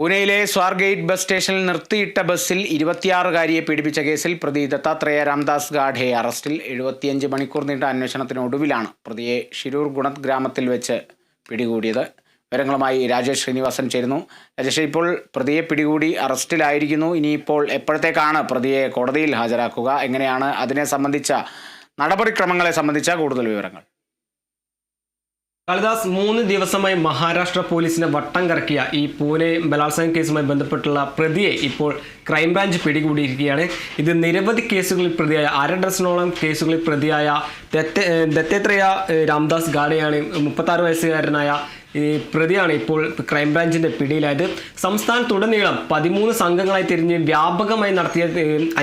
പൂനെയിലെ സ്വാർഗേറ്റ് ബസ് സ്റ്റേഷനിൽ നിർത്തിയിട്ട ബസ്സിൽ ഇരുപത്തിയാറുകാരിയെ പീഡിപ്പിച്ച കേസിൽ പ്രതി ദത്താത്രേയ രാംദാസ് ഗാഡെ അറസ്റ്റിൽ എഴുപത്തിയഞ്ച് മണിക്കൂർ നീണ്ട അന്വേഷണത്തിനൊടുവിലാണ് പ്രതിയെ ഷിരൂർ ഗുണത് ഗ്രാമത്തിൽ വെച്ച് പിടികൂടിയത്. വിവരങ്ങളുമായി രാജേഷ് ശ്രീനിവാസൻ ചേരുന്നു. രാജേഷ് ഇപ്പോൾ പ്രതിയെ പിടികൂടി അറസ്റ്റിലായിരിക്കുന്നു. ഇനിയിപ്പോൾ എപ്പോഴത്തേക്കാണ് പ്രതിയെ കോടതിയിൽ ഹാജരാക്കുക? എങ്ങനെയാണ് അതിനെ സംബന്ധിച്ച നടപടിക്രമങ്ങളെ സംബന്ധിച്ച കൂടുതൽ വിവരങ്ങൾ? കാളിദാസ് മൂന്ന് ദിവസമായി മഹാരാഷ്ട്ര പോലീസിനെ വട്ടം കറക്കിയ ഈ പൂനെ ബലാത്സംഗ കേസുമായി ബന്ധപ്പെട്ടുള്ള പ്രതിയെ ഇപ്പോൾ ക്രൈംബ്രാഞ്ച് പിടികൂടിയിരിക്കുകയാണ്. ഇത് നിരവധി കേസുകളിൽ പ്രതിയായ അര ഡസനോളം കേസുകളിൽ പ്രതിയായ ദത്തേത്രയ രാംദാസ് ഗാഡെയാണ്. മുപ്പത്താറ് വയസ്സുകാരനായ ഈ പ്രതിയാണ് ഇപ്പോൾ ക്രൈംബ്രാഞ്ചിന്റെ പിടിയിലായത്. സംസ്ഥാനത്തുടനീളം പതിമൂന്ന് സംഘങ്ങളായി തിരിഞ്ഞ് വ്യാപകമായി നടത്തിയ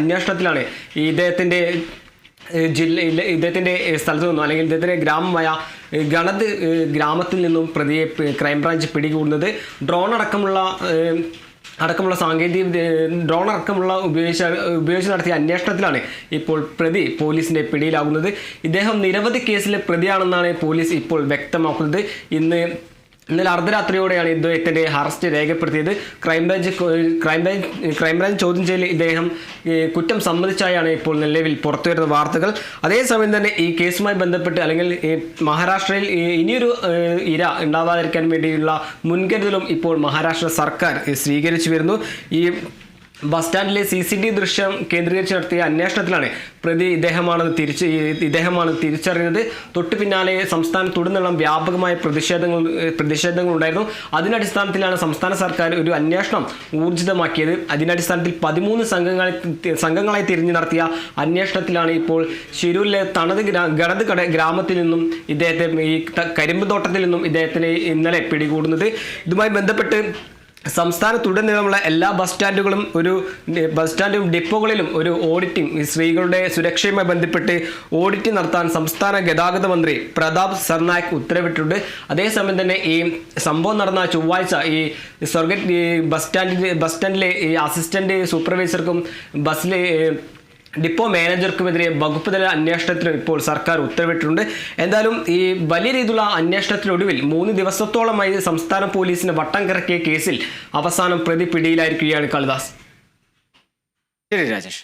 അന്വേഷണത്തിലാണ് ഈ ജില്ലയിലെ ഇദ്ദേഹത്തിന്റെ സ്ഥലത്തു നിന്നും അല്ലെങ്കിൽ ഇദ്ദേഹത്തിന്റെ ഗ്രാമമായ ഗണത് ഗ്രാമത്തിൽ നിന്നും പ്രതിയെ ക്രൈംബ്രാഞ്ച് പിടികൂടുന്നത്. ഡ്രോൺ അടക്കമുള്ള അടക്കമുള്ള സാങ്കേതിക ഡ്രോൺ അടക്കമുള്ള ഉപയോഗിച്ച ഉപയോഗിച്ച് നടത്തിയ അന്വേഷണത്തിലാണ് ഇപ്പോൾ പ്രതി പോലീസിന്റെ പിടിയിലാകുന്നത്. ഇദ്ദേഹം നിരവധി കേസിലെ പ്രതിയാണെന്നാണ് പോലീസ് ഇപ്പോൾ വ്യക്തമാക്കുന്നത്. ഇന്ന് ഇന്നലെ അർദ്ധരാത്രിയോടെയാണ് ഇദ്ദേഹത്തിന്റെ അറസ്റ്റ് രേഖപ്പെടുത്തിയത്. ക്രൈംബ്രാഞ്ച് ക്രൈംബ്രാഞ്ച് ക്രൈംബ്രാഞ്ച് ചോദ്യം ചെയ്യൽ ഇദ്ദേഹം കുറ്റം സമ്മതിച്ചായാണ് ഇപ്പോൾ നിലവിൽ പുറത്തുവരുന്ന വാർത്തകൾ. അതേസമയം തന്നെ ഈ കേസുമായി ബന്ധപ്പെട്ട് അല്ലെങ്കിൽ മഹാരാഷ്ട്രയിൽ ഇനിയൊരു ഇര ഉണ്ടാവാതിരിക്കാൻ വേണ്ടിയുള്ള മുൻകരുതലും ഇപ്പോൾ മഹാരാഷ്ട്ര സർക്കാർ സ്വീകരിച്ചു വരുന്നു. ഈ ബസ് സ്റ്റാൻഡിലെ സി സി ടി ദൃശ്യം കേന്ദ്രീകരിച്ച് നടത്തിയ അന്വേഷണത്തിലാണ് പ്രതി ഇദ്ദേഹമാണെന്ന് തിരിച്ച് ഇദ്ദേഹമാണ് തിരിച്ചറിഞ്ഞത്. തൊട്ടു പിന്നാലെ സംസ്ഥാനത്തുടനീളം വ്യാപകമായ പ്രതിഷേധങ്ങൾ പ്രതിഷേധങ്ങൾ ഉണ്ടായിരുന്നു അതിനടിസ്ഥാനത്തിലാണ് സംസ്ഥാന സർക്കാർ ഒരു അന്വേഷണം ഊർജിതമാക്കിയത്. അതിനടിസ്ഥാനത്തിൽ പതിമൂന്ന് സംഘങ്ങൾ സംഘങ്ങളായി തിരിഞ്ഞു നടത്തിയ അന്വേഷണത്തിലാണ് ഇപ്പോൾ ശിരൂരിലെ തണത് ഗണത് കട ഗ്രാമത്തിൽ നിന്നും ഇദ്ദേഹത്തെ ഈ കരിമ്പ് തോട്ടത്തിൽ നിന്നും ഇദ്ദേഹത്തിനെ ഇന്നലെ പിടികൂടുന്നത്. ഇതുമായി ബന്ധപ്പെട്ട് സംസ്ഥാനത്തുടനീളമുള്ള എല്ലാ ബസ് സ്റ്റാൻഡുകളും ഒരു ബസ് സ്റ്റാൻഡും ഡിപ്പോകളിലും ഒരു ഓഡിറ്റിംഗ് സ്ത്രീകളുടെ സുരക്ഷയുമായി ബന്ധപ്പെട്ട് ഓഡിറ്റ് നടത്താൻ സംസ്ഥാന ഗതാഗത മന്ത്രി പ്രതാപ് സർനായക് ഉത്തരവിട്ടിട്ടുണ്ട്. അതേസമയം തന്നെ ഈ സംഭവം നടന്ന ചൊവ്വാഴ്ച ഈ സ്വർഗ ബസ് സ്റ്റാൻഡിൽ ബസ് സ്റ്റാൻഡിലെ ഈ അസിസ്റ്റന്റ് സൂപ്പർവൈസർക്കും ബസ്സിലെ ഡിപ്പോ മാനേജർക്കുമെതിരെ വകുപ്പ് തല അന്വേഷണത്തിന് ഇപ്പോൾ സർക്കാർ ഉത്തരവിട്ടിട്ടുണ്ട്. എന്തായാലും ഈ വലിയ രീതിയിലുള്ള അന്വേഷണത്തിനൊടുവിൽ മൂന്ന് ദിവസത്തോളമായി സംസ്ഥാന പോലീസിന് വട്ടം കറക്കിയ കേസിൽ അവസാനം പ്രതി പിടിയിലായിരിക്കുകയാണ് കാളിദാസ്. ശരി രാജേഷ്.